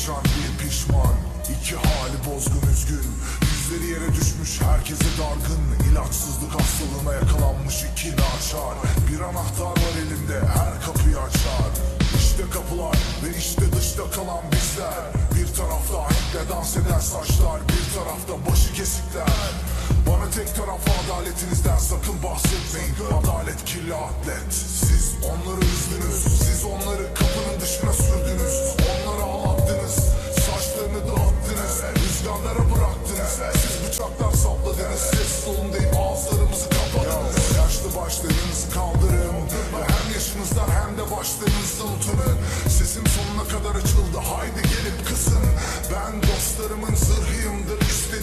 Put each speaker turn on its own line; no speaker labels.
perişan bir pişman iki hali bozgun üzgün. Yüzleri yere düşmüş herkese dargın. İlaçsızlık hastalığına yakalanmış iki naçar. Bir anahtar var elimde her kapıyı açar. İşte kapılar ve işte dışta kalan bizler. Bir tarafta ayakla dans eden saçlar Bir tarafta başı kesikler. Bana tek taraf adaletinizden sakın bahsetmeyin. Adalet kirli atlet. Olun deyip ağızlarımızı kapadınız Yaşlı başlarınızı kaldırın. Ve hem yaşınızdan hem de başlarınızdan utanın. Sesim sonuna kadar açıldı Haydi gelip kısın Ben dostlarımın zırhıyımdır İşte